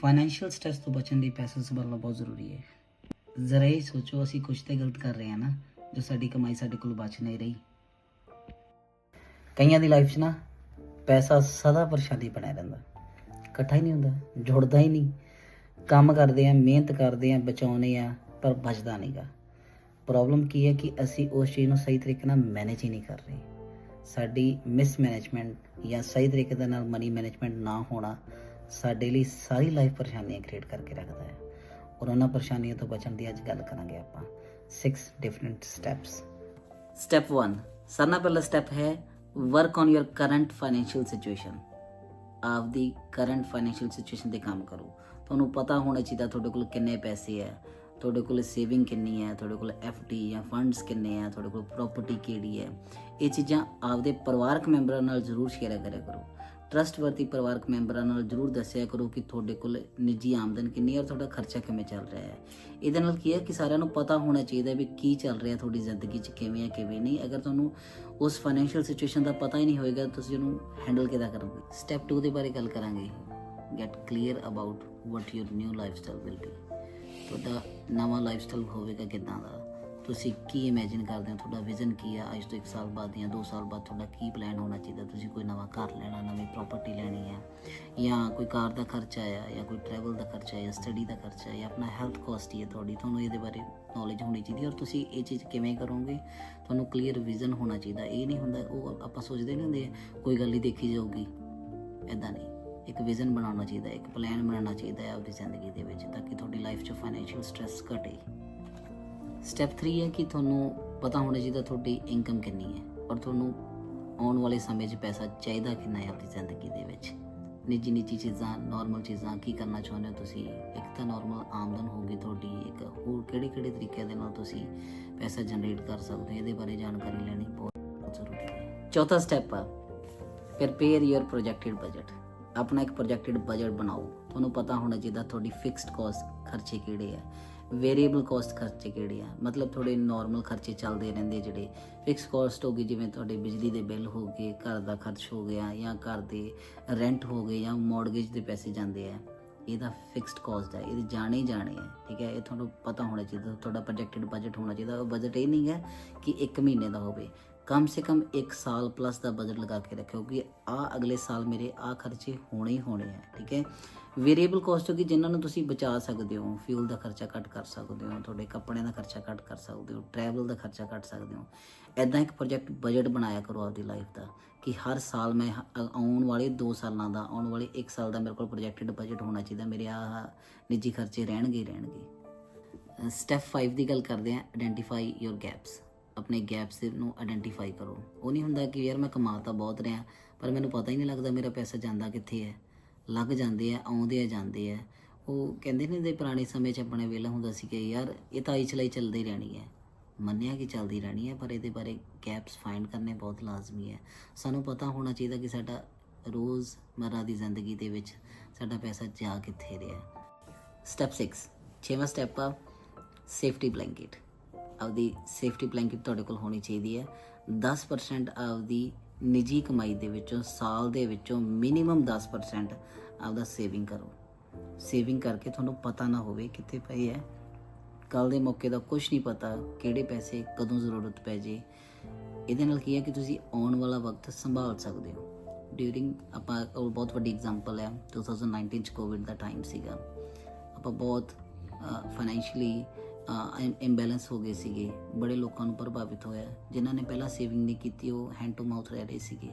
Financial stress ਤੋਂ ਬਚਣ ਲਈ ਪੈਸਾ ਸੰਭਾਲਣਾ ਬਹੁਤ ਜ਼ਰੂਰੀ ਹੈ। ਜ਼ਰਾ ਇਹ ਸੋਚੋ, ਅਸੀਂ ਕੁਝ ਤੇ ਗਲਤ ਕਰ ਰਹੇ ਹਾਂ ਨਾ, ਜੋ ਸਾਡੀ ਕਮਾਈ ਸਾਡੇ ਕੋਲ ਬਚ ਨਹੀਂ ਰਹੀ। ਕਈਆਂ ਦੀ ਲਾਈਫ 'ਚ ਨਾ ਪੈਸਾ ਸਦਾ ਪਰੇਸ਼ਾਨੀ ਬਣਿਆ ਰਹਿੰਦਾ। ਇਕੱਠਾ ਹੀ ਨਹੀਂ ਹੁੰਦਾ, ਜੁੜਦਾ ਹੀ ਨਹੀਂ। ਕੰਮ ਕਰਦੇ ਆ ਮਿਹਨਤ ਕਰਦੇ ਆ ਬਚਾਉਨੇ ਆ ਪਰ ਬਚਦਾ ਨਹੀਂਗਾ ਪ੍ਰੋਬਲਮ ਕੀ ਹੈ ਕਿ ਅਸੀਂ ਉਸ ਚੀਜ਼ ਨੂੰ ਸਹੀ ਤਰੀਕੇ ਨਾਲ ਮੈਨੇਜ ਹੀ ਨਹੀਂ ਕਰ ਰਹੇ। ਸਾਡੀ ਮਿਸਮੈਨੇਜਮੈਂਟ ਜਾਂ ਸਹੀ ਤਰੀਕੇ ਦੇ ਨਾਲ ਮਨੀ ਮੈਨੇਜਮੈਂਟ ਨਾ ਹੋਣਾ ਸਾਡੇ ਲਈ ਸਾਰੀ ਲਾਈਫ ਪਰੇਸ਼ਾਨੀਆਂ ਕ੍ਰੀਏਟ ਕਰਕੇ ਰੱਖਦਾ ਹੈ। ਔਰ ਉਹਨਾਂ ਪਰੇਸ਼ਾਨੀਆਂ ਤੋਂ ਬਚਣ ਦੀ ਅੱਜ ਗੱਲ ਕਰਾਂਗੇ ਆਪਾਂ। 6 ਡਿਫਰੈਂਟ ਸਟੈਪਸ ਸਟੈਪ 1 ਸਾਰਿਆਂ ਨਾਲ ਪਹਿਲਾ ਸਟੈਪ ਹੈ work on your current financial situation ਆਪਦੀ ਕਰੰਟ ਫਾਈਨੈਂਸ਼ੀਅਲ ਸਿਚੁਏਸ਼ਨ ਤੇ ਕੰਮ ਕਰੋ। ਤੁਹਾਨੂੰ ਪਤਾ ਹੋਣਾ ਚਾਹੀਦਾ ਤੁਹਾਡੇ ਕੋਲ ਕਿੰਨੇ ਪੈਸੇ ਹੈ, ਤੁਹਾਡੇ ਕੋਲ ਸੇਵਿੰਗ ਕਿੰਨੀ ਹੈ, ਤੁਹਾਡੇ ਕੋਲ ਡੀ ਜਾਂ ਫੰਡਸ ਕਿੰਨੇ ਆ ਤੁਹਾਡੇ ਕੋਲ ਪ੍ਰਾਪਰਟੀ ਕਿਹੜੀ ਹੈ। ਇਹ ਚੀਜ਼ਾਂ ਆਪਦੇ ਪਰਿਵਾਰਕ ਮੈਂਬਰਾਂ ਨਾਲ ਜ਼ਰੂਰ ਸ਼ੇਅਰ ਕਰਿਆ ਕਰੋ। ਟਰਸਟਵਰਦੀ ਪਰਿਵਾਰਕ ਮੈਂਬਰਾਂ ਨਾਲ ਜ਼ਰੂਰ ਦੱਸਿਆ ਕਰੋ ਕਿ ਤੁਹਾਡੇ ਕੋਲ ਨਿੱਜੀ ਆਮਦਨ ਕਿੰਨੀ ਹੈ ਔਰ ਤੁਹਾਡਾ ਖਰਚਾ ਕਿਵੇਂ ਚੱਲ ਰਿਹਾ ਹੈ। ਇਹਦੇ ਨਾਲ ਕੀ ਹੈ ਕਿ ਸਾਰਿਆਂ ਨੂੰ ਪਤਾ ਹੋਣਾ ਚਾਹੀਦਾ ਵੀ ਕੀ ਚੱਲ ਰਿਹਾ ਤੁਹਾਡੀ ਜ਼ਿੰਦਗੀ 'ਚ ਕਿਵੇਂ ਹੈ, ਕਿਵੇਂ ਨਹੀਂ। ਅਗਰ ਤੁਹਾਨੂੰ ਉਸ ਫਾਈਨੈਂਸ਼ੀਅਲ ਸਿਚੁਏਸ਼ਨ ਦਾ ਪਤਾ ਹੀ ਨਹੀਂ ਹੋਏਗਾ, ਤੁਸੀਂ ਉਹਨੂੰ ਹੈਂਡਲ ਕਿੱਦਾਂ ਕਰੋਗੇ? ਸਟੈਪ 2 ਦੇ ਬਾਰੇ ਗੱਲ ਕਰਾਂਗੇ। Get clear about what your new lifestyle will be ਤੁਹਾਡਾ ਨਵਾਂ ਲਾਈਫਸਟਾਈਲ ਹੋਵੇਗਾ ਕਿਦਾਂ ਦਾ? ਤੁਸੀਂ ਕੀ ਇਮੇਜਿਨ ਕਰਦੇ ਹੋ? ਤੁਹਾਡਾ ਵਿਜ਼ਨ ਕੀ ਆ? ਅੱਜ ਤੋਂ 1 ਸਾਲ ਬਾਅਦ ਜਾਂ 2 ਸਾਲ ਬਾਅਦ ਤੁਹਾਡਾ ਕੀ ਪਲਾਨ ਹੋਣਾ ਚਾਹੀਦਾ? ਤੁਸੀਂ ਕੋਈ ਨਵਾਂ ਘਰ ਲੈਣਾ, ਨਵੀਂ ਪ੍ਰਾਪਰਟੀ ਲੈਣੀ ਆ ਜਾਂ ਕੋਈ ਕਾਰ ਦਾ ਖਰਚਾ ਆ ਜਾਂ ਕੋਈ ਟਰੈਵਲ ਦਾ ਖਰਚਾ ਜਾਂ ਸਟੱਡੀ ਦਾ ਖਰਚਾ ਜਾਂ ਆਪਣਾ ਹੈਲਥ ਕਾਸਟ ਹੀ ਹੈ ਤੁਹਾਡੀ, ਤੁਹਾਨੂੰ ਇਹਦੇ ਬਾਰੇ ਨੌਲੇਜ ਹੋਣੀ ਚਾਹੀਦੀ ਹੈ ਔਰ ਤੁਸੀਂ ਇਹ ਚੀਜ਼ ਕਿਵੇਂ ਕਰੋਗੇ? ਤੁਹਾਨੂੰ ਕਲੀਅਰ ਵਿਜ਼ਨ ਹੋਣਾ ਚਾਹੀਦਾ। ਇਹ ਨਹੀਂ ਹੁੰਦਾ, ਉਹ ਆਪਾਂ ਸੋਚਦੇ ਨਹੀਂ ਹੁੰਦੇ, ਕੋਈ ਗੱਲ ਨਹੀਂ ਦੇਖੀ ਜਾਊਗੀ। ਐਦਾਂ ਨਹੀਂ। ਇੱਕ ਵਿਜ਼ਨ ਬਣਾਉਣਾ ਚਾਹੀਦਾ, ਇੱਕ ਪਲਾਨ ਬਣਾਉਣਾ ਚਾਹੀਦਾ ਹੈ ਆਪਣੀ ਜ਼ਿੰਦਗੀ ਦੇ ਵਿੱਚ ਤਾਂ ਕਿ ਤੁਹਾਡੀ ਲਾਈਫ 'ਚ ਫਾਈਨੈਂਸ਼ੀਅਲ ਸਟ੍ਰੈਸ ਘਟੇ। ਸਟੈਪ 3 ਹੈ ਕਿ ਤੁਹਾਨੂੰ ਪਤਾ ਹੋਣਾ ਚਾਹੀਦਾ ਤੁਹਾਡੀ ਇਨਕਮ ਕਿੰਨੀ ਹੈ ਔਰ ਤੁਹਾਨੂੰ ਆਉਣ ਵਾਲੇ ਸਮੇਂ 'ਚ ਪੈਸਾ ਚਾਹੀਦਾ ਕਿੰਨਾ ਹੈ ਆਪਣੀ ਜ਼ਿੰਦਗੀ ਦੇ ਵਿੱਚ। ਨਿੱਜੀ ਨਿੱਜੀ ਚੀਜ਼ਾਂ ਨਾਰਮਲ ਚੀਜ਼ਾਂ ਕੀ ਕਰਨਾ ਚਾਹੁੰਦੇ ਹੋ ਤੁਸੀਂ? ਇੱਕ ਤਾਂ ਨਾਰਮਲ ਆਮਦਨ ਹੋਊਗੀ ਤੁਹਾਡੀ, ਇੱਕ ਹੋਰ ਕਿਹੜੇ ਕਿਹੜੇ ਤਰੀਕੇ ਦੇ ਨਾਲ ਤੁਸੀਂ ਪੈਸਾ ਜਨਰੇਟ ਕਰ ਸਕਦੇ ਹੋ, ਇਹਦੇ ਬਾਰੇ ਜਾਣਕਾਰੀ ਲੈਣੀ ਬਹੁਤ ਜ਼ਰੂਰੀ ਹੈ। ਚੌਥਾ ਸਟੈਪ ਆ ਪ੍ਰਪੇਅਰ ਯਰ ਪ੍ਰੋਜੈਕਟਡ ਬਜਟ ਆਪਣਾ ਇੱਕ ਪ੍ਰੋਜੈਕਟਡ ਬਜਟ ਬਣਾਓ। ਤੁਹਾਨੂੰ ਪਤਾ ਹੋਣਾ ਚਾਹੀਦਾ ਤੁਹਾਡੀ ਫਿਕਸਡ ਕਾਸਟ ਖਰਚੇ ਕਿਹੜੇ ਆ। ਵੇਰੀਏਬਲ ਕਾਸਟ ਖਰਚੇ ਕਿਹੜੇ ਆ? ਮਤਲਬ ਥੋੜੇ ਨਾਰਮਲ ਖਰਚੇ ਚੱਲਦੇ ਰਹਿੰਦੇ ਜਿਹੜੇ। ਫਿਕਸ ਕਾਸਟ ਹੋ ਗਈ, ਜਿਵੇਂ ਤੁਹਾਡੇ ਬਿਜਲੀ ਦੇ ਬਿੱਲ ਹੋ ਗਏ, ਘਰ ਦਾ ਖਰਚ ਹੋ ਗਿਆ ਜਾਂ ਘਰ ਦੇ ਰੈਂਟ ਹੋ ਗਏ ਜਾਂ ਮੌਰਗੇਜ ਦੇ ਪੈਸੇ ਜਾਂਦੇ ਆ। ਇਹਦਾ ਫਿਕਸਡ ਕਾਸਟ ਹੈ ਇਹਦੇ ਜਾਣੇ ਹੀ ਜਾਣੇ ਹੈ ਠੀਕ ਹੈ? ਇਹ ਤੁਹਾਨੂੰ ਪਤਾ ਹੋਣਾ ਚਾਹੀਦਾ, ਤੁਹਾਡਾ ਪ੍ਰੋਜੈਕਟਡ ਬਜਟ ਹੋਣਾ ਚਾਹੀਦਾ। ਉਹ ਬਜਟ ਇਹ ਨਹੀਂ ਹੈ ਕਿ 1 ਮਹੀਨੇ ਦਾ ਹੋਵੇ। ਕਮ ਸੇ ਕਮ 1 ਸਾਲ ਪਲੱਸ ਦਾ ਬਜਟ ਲਗਾ ਕੇ ਰੱਖਿਓ ਕਿ ਆ ਅਗਲੇ ਸਾਲ ਮੇਰੇ ਆ ਖਰਚੇ ਹੋਣੇ ਹੀ ਹੋਣੇ ਆ, ਠੀਕ ਹੈ? ਵੇਰੀਏਬਲ ਕੋਸਟ ਹੋ ਗਈ ਜਿਨ੍ਹਾਂ ਨੂੰ ਤੁਸੀਂ ਬਚਾ ਸਕਦੇ ਹੋ ਫਿਊਲ ਦਾ ਖਰਚਾ ਘੱਟ ਕਰ ਸਕਦੇ ਹੋ, ਤੁਹਾਡੇ ਕੱਪੜਿਆਂ ਦਾ ਖਰਚਾ ਘੱਟ ਕਰ ਸਕਦੇ ਹੋ ਟਰੈਵਲ ਦਾ ਖਰਚਾ ਘੱਟ ਸਕਦੇ ਹੋ ਐਦਾਂ ਇੱਕ ਪ੍ਰੋਜੈਕਟ ਬਜਟ ਬਣਾਇਆ ਕਰੋ ਆਪਦੀ ਲਾਈਫ ਦਾ ਕਿ ਹਰ ਸਾਲ ਮੈਂ ਆਉਣ ਵਾਲੇ 2 ਸਾਲਾਂ ਦਾ, ਆਉਣ ਵਾਲੇ 1 ਸਾਲ ਦਾ ਮੇਰੇ ਕੋਲ ਪ੍ਰੋਜੈਕਟਡ ਬਜਟ ਹੋਣਾ ਚਾਹੀਦਾ, ਮੇਰੇ ਆ ਨਿੱਜੀ ਖਰਚੇ ਰਹਿਣਗੇ ਰਹਿਣਗੇ। ਸਟੈਪ 5 ਦੀ ਗੱਲ ਕਰਦੇ ਹਾਂ ਆਇਡੈਂਟੀਫਾਈ ਯੋਰ ਗੈਪਸ ਆਪਣੇ ਗੈਪਸ ਨੂੰ ਆਇਡੈਂਟੀਫਾਈ ਕਰੋ। ਉਹ ਨਹੀਂ ਹੁੰਦਾ ਕਿ ਯਾਰ ਮੈਂ ਕਮਾ ਤਾਂ ਬਹੁਤ ਰਿਹਾ, ਪਰ ਮੈਨੂੰ ਪਤਾ ਹੀ ਨਹੀਂ ਲੱਗਦਾ ਮੇਰਾ ਪੈਸਾ ਜਾਂਦਾ ਕਿੱਥੇ ਹੈ। ਲੱਗ ਜਾਂਦੇ ਆ, ਆਉਂਦੇ ਆ, ਜਾਂਦੇ ਆ। ਉਹ ਕਹਿੰਦੇ ਨੇ ਦੇ ਪੁਰਾਣੇ ਸਮੇਂ 'ਚ ਆਪਣੇ ਵੇਲਾ ਹੁੰਦਾ ਸੀ ਕਿ ਯਾਰ ਇਹ ਤਾਂ ਆਈ ਚਲਾਈ ਚੱਲਦੀ ਰਹਿਣੀ ਹੈ। ਮੰਨਿਆ ਕਿ ਚੱਲਦੀ ਰਹਿਣੀ ਹੈ, ਪਰ ਇਹਦੇ ਬਾਰੇ ਗੈਪਸ ਫਾਈਂਡ ਕਰਨੇ ਬਹੁਤ ਲਾਜ਼ਮੀ ਹੈ। ਸਾਨੂੰ ਪਤਾ ਹੋਣਾ ਚਾਹੀਦਾ ਕਿ ਸਾਡਾ ਰੋਜ਼ ਮਰਾ ਦੀ ਜ਼ਿੰਦਗੀ ਦੇ ਵਿੱਚ ਸਾਡਾ ਪੈਸਾ ਜਾ ਕਿੱਥੇ ਰਿਹਾ। ਸਟੈਪ 6 ਛੇਵਾਂ ਸਟੈਪ ਆ ਸੇਫਟੀ ਬਲੈਂਕਟ ਆਪਦੀ ਸੇਫਟੀ ਬਲੈਂਕਟ ਤੁਹਾਡੇ ਕੋਲ ਹੋਣੀ ਚਾਹੀਦੀ ਹੈ। 10% ਆਪਦੀ ਨਿੱਜੀ ਕਮਾਈ ਦੇ ਵਿੱਚੋਂ, ਸਾਲ ਦੇ ਵਿੱਚੋਂ ਮਿਨੀਮਮ 10% ਆਪਦਾ ਸੇਵਿੰਗ ਕਰੋ। ਸੇਵਿੰਗ ਕਰਕੇ ਤੁਹਾਨੂੰ ਪਤਾ ਨਾ ਹੋਵੇ ਕਿੱਥੇ ਪਏ ਹੈ ਕੱਲ ਦੇ ਮੌਕੇ ਦਾ ਕੁਝ ਨਹੀਂ ਪਤਾ ਕਿਹੜੇ ਪੈਸੇ ਕਦੋਂ ਜ਼ਰੂਰਤ ਪੈ ਜੇ। ਇਹਦੇ ਨਾਲ ਕੀ ਹੈ ਕਿ ਤੁਸੀਂ ਆਉਣ ਵਾਲਾ ਵਕਤ ਸੰਭਾਲ ਸਕਦੇ ਹੋ। ਡਿਊਰਿੰਗ ਆਪਾਂ, ਉਹ ਬਹੁਤ ਵੱਡੀ ਐਗਜ਼ਾਮਪਲ ਹੈ 2019 ਚ ਕੋਵਿਡ ਦਾ ਟਾਈਮ ਸੀਗਾ। ਆਪਾਂ ਬਹੁਤ ਫਾਈਨੈਂਸ਼ੀਅਲੀ ਇੰਬੈਲੈਂਸ ਹੋ ਗਏ ਸੀਗੇ, ਬੜੇ ਲੋਕਾਂ ਨੂੰ ਪ੍ਰਭਾਵਿਤ ਹੋਇਆ। ਜਿਨ੍ਹਾਂ ਨੇ ਪਹਿਲਾਂ ਸੇਵਿੰਗ ਨਹੀਂ ਕੀਤੀ, ਉਹ ਹੈਂਡ ਟੂ ਮਾਊਥ ਰਹਿ ਰਹੇ ਸੀਗੇ।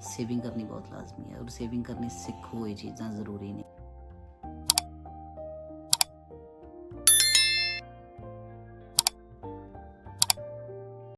ਸੇਵਿੰਗ ਕਰਨੀ ਬਹੁਤ ਲਾਜ਼ਮੀ ਹੈ ਔਰ ਸੇਵਿੰਗ ਕਰਨੀ ਸਿੱਖੋ, ਇਹ ਚੀਜ਼ਾਂ ਜ਼ਰੂਰੀ ਨੇ।